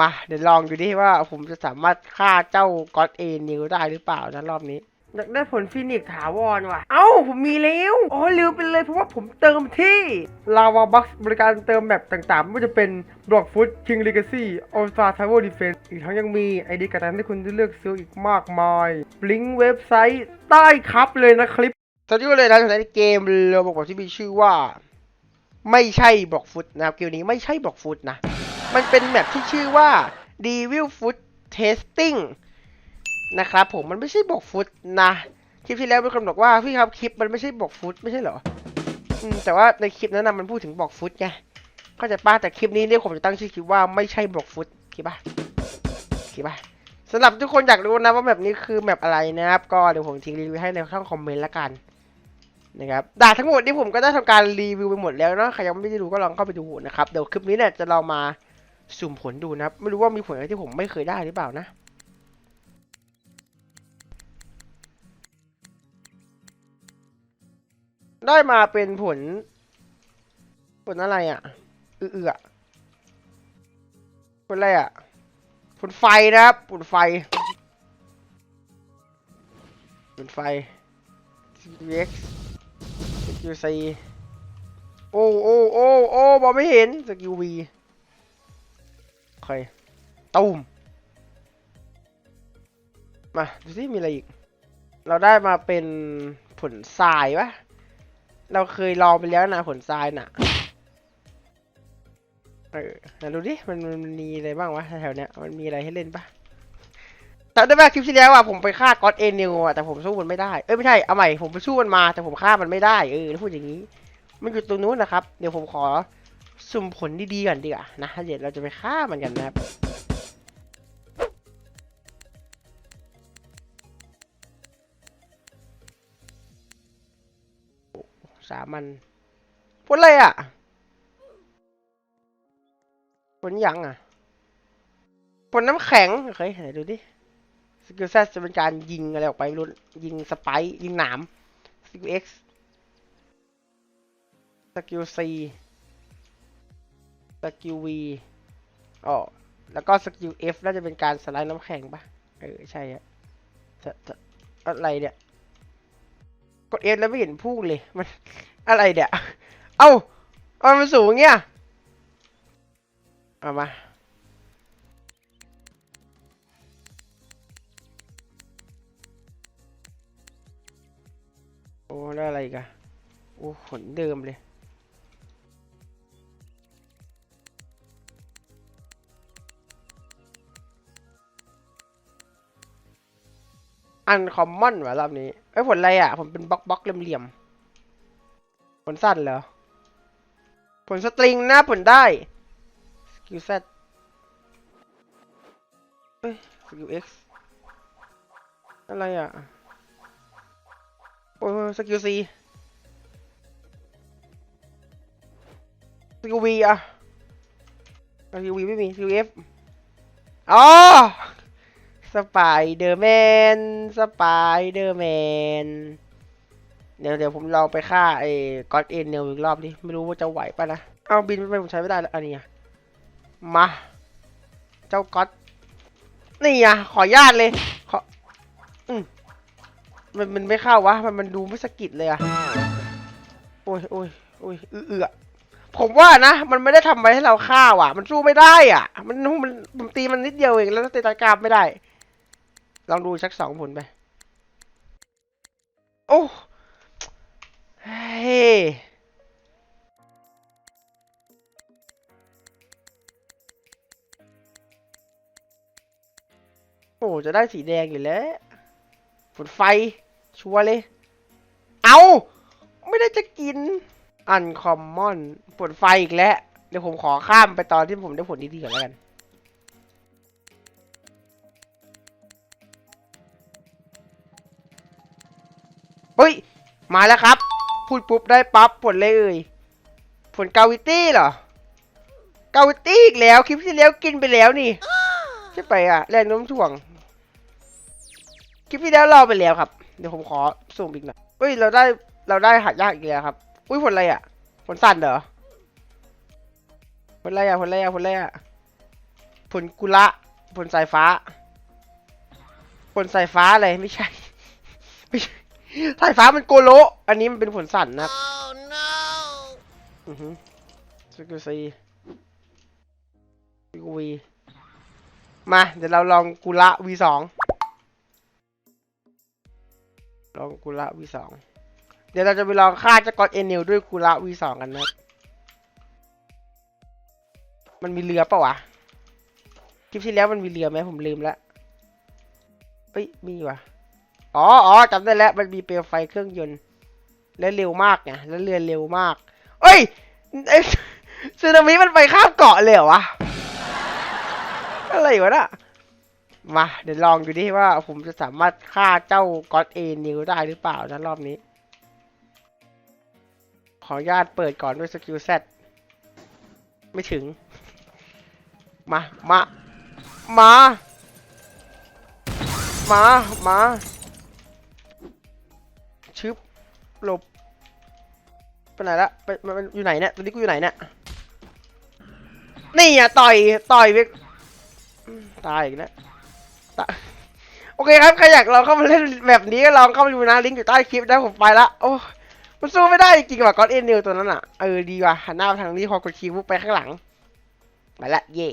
มาเดี๋ยวลองดูดิว่าผมจะสามารถฆ่าเจ้าก็อดเอนิวได้หรือเปล่านะรอบนี้อยากได้ผลฟินิกซ์ถาวรว่ะ เอ้า ผมมีแล้วอ๋อลืมไปเลยเพราะว่าผมเติมที่ลาวาบัคบริการเติมแบบต่างๆ ไม่ว่าจะเป็นบล็อกฟุตคิงเลกาซี่ออลสตาร์ทาวเวอร์ดีเฟนอีกทั้งยังมีไอดีการ์ดที่คุณได้เลือกซื้ออีกมากมายลิงก์เว็บไซต์ใต้ครับเลยนะคลิปตอนนี้เลยนะในเกมเราบอกที่มีชื่อว่า ไม่ใช่บล็อกฟุตนะครับเกมนี้ไม่ใช่บล็อกฟุตนะ มันเป็นแมปที่ชื่อว่า Devil Foot Testing นะครับผมมันไม่ใช่บอกฟุตนะ คลิปที่แล้วมีคนบอกว่าพี่ครับคลิปมันไม่ใช่บอกฟุตไม่ใช่เหรออืมแต่ว่าในคลิปนั้นนะมันพูดถึงบอกฟุตไงเข้าใจป้าแต่คลิปนี้เนี่ยผมจะตั้งชื่อคลิปว่าไม่ใช่บอกฟุตคิดป่ะคิดป่ะสำหรับทุกคนอยากรู้นะว่าแบบนี้คือแบบอะไรนะครับ ก็เดี๋ยวผมทิ้งรีวิวให้ในช่องคอมเมนต์ละกันนะครับด่าทั้งหมดนี้ผมก็ได้ทำการรีวิวไปหมดแล้วเนาะใครยังไม่ได้ดูก็ลองเข้าไปดูนะครับเดี๋ยวคลิปนี้เนี่ยจะเรามา สุ่มผลดูนะครับไม่รู้ว่ามีผลอะไรที่ผมไม่เคยได้หรือเปล่านะได้มาเป็นผล ผลอะไรอะเอือผลอะไรอะ ผลไฟนะครับ ผลไฟ ผลไฟ CX QC โอ้โอ้โอ้โอ้บอไม่เห็นสกิล V โอเคตูมมาดูสิมีอะไรอีก เราได้มาเป็นผลทรายปะเราเคยลองไปแล้วนะผลทรายน่ะ เออไหนดูดิมันมันมีอะไรบ้างวะแถวเนี้ยมันมีอะไรให้เล่นปะจำได้ไหมคลิปที่แล้วอะผมไปฆ่าก็อดเอนิวอะแต่ผมสู้มันไม่ได้ เอ้ยไม่ใช่เอาใหม่ผมไปสู้มันมาแต่ผมฆ่ามันไม่ได้เออพูดอย่างนี้ มันอยู่ตรงนู้นนะครับ เดี๋ยวผมขอ สุ่มผลดีๆก่อนดีกว่านะเดี๋ยวเราจะไปฆ่ามันกันนะครับสามันผลอะไรอะผลหยังอะผลน้ำแข็งเคไหนดูดิสกิลแซจะเป็นการยิงอะไรออกไปไม่รู้ยิงสไปร์ยิงหนามสกิลเอ็กซ์สกิลซี สกิลวีอ๋อแล้วก็สกิลเอฟน่าจะเป็นการสไลด์น้ำแข็งปะเออ ใช่อะจะอะไรเนี่ยกดเอฟแล้วไม่เห็นพุ่งเลย มัน อะไรเดี๋ยเอ้าเอามันสูงเงี้ยเอามาโอ้ได้วอะไรกันโอ้ขนเดิมเลย อันคอมมอนวะรอบนี้เอ้ผลอะไรอะ ผมเป็นบล็อกบล็อกเหลี่ยมๆผลสั้นเหรอ ผลสตริงนะผลได้สกิลแซดเอ้ยสกิลเอ็กซ์อะไรอะโอ้สกิลซีสกิลวีอะสกิลวีไม่มีสกิลเอฟอ๋อ สไปเดอร์แมน สไปเดอร์แมน เดี๋ยวเดี๋ยวผมลองไปฆ่าไอ้ก็อดเอ็นเนลอีกรอบดิ ไม่รู้ว่าจะไหวปะนะ เอาบินไปผมใช้ไม่ได้แล้วอันนี้มา เจ้าก็อดนี่อะ ขอญาตเลย ขออืมมันมันไม่เข้าวะ มันมันดูไม่สะกิดเลยอะโอ้ยโอ้ยโอ้ยเอือผมว่านะ มันไม่ได้ทำไว้ให้เราฆ่าว่ะ มันสู้ไม่ได้อะ มันมันผมตีมันนิดเดียวเองแล้วตีตากราบไม่ได้ ลองดูสักสองผลไป โอ้เฮ้ยโอ้จะได้สีแดงอยู่แล้วฝนไฟ ชัวเลย เอาไม่ได้จะกิน อันคอมมอนฝนไฟอีกแล้ว เดี๋ยวผมขอข้ามไปตอนที่ผมได้ผลดีๆก่อนแล้วกัน มาแล้วครับ พูดปุ๊บได้ปั๊บผลเลยเอ่ยผลกาวิตี้เหรอ กาวิตี้อีกแล้ว คลิปที่แล้วกินไปแล้วนี่ ใช่ไปอะ แรงโน้มถ่วง คลิปที่แล้วรอไปแล้วครับ เดี๋ยวผมขอสุ่มอีกหน่อยเฮ้ย เราได้ เราได้หัดยากอีกแล้วครับ อุ้ยผลอะไรอะ ผลสั่นเหรอ ผลอะไรอะ ผลอะไรอะ ผลอะไรอะ ผลกุละ ผลสายฟ้า ผลสายฟ้าอะไร ไม่ใช่ ไม่ใช่ สายฟ้ามันโกโล อันนี้มันเป็นผลสั่นนะครับอือฮึสกิลซีสกิลวีมา เดี๋ยวเราลองกุละ V สองลองกุละ V สองเดี๋ยวเราจะไปลองฆ่าเจ้ากอดเอเนลด้วยกุละ V สองกันนะครับมันมีเรือปะวะ คลิปที่แล้วมันมีเรือไหมผมลืมแล้วเอ้ย มีวะ อ๋ออ๋อจำได้แล้ว มันมีเปลวไฟเครื่องยนต์ และเร็วมากไงแล้วเรือเร็วมาก เอ้ยไอ้สึนามิมันไปข้ามเกาะเลยเหรอวะ อะไรวะน่ะ มา เดี๋ยวลองดูดิว่าผมจะสามารถฆ่าเจ้าก็อดเอนิวได้หรือเปล่านะรอบนี้ ขออนุญาตเปิดก่อนด้วยสกิลเซตไม่ถึง มา มา มา มา มา ชึบหลบไปไหนละไปมันอยู่ไหนเนี่ยตอนนี้กูอยู่ไหนเนี่ยนี่อะต่อยต่อยไปอืมตายอีกแล้วตายโอเคครับใครอยากลองเข้ามาเล่นแบบนี้ก็ลองเข้ามาดูนะลิงก์อยู่ใต้คลิปนะผมไปละโอ้มันสู้ไม่ได้จริงๆว่ะก็อดเอ็นนิวตัวนั้นอะเออดีว่ะหันหน้าทางนี้พอกดคีย์ปุ๊บไปข้างหลังไปละเย่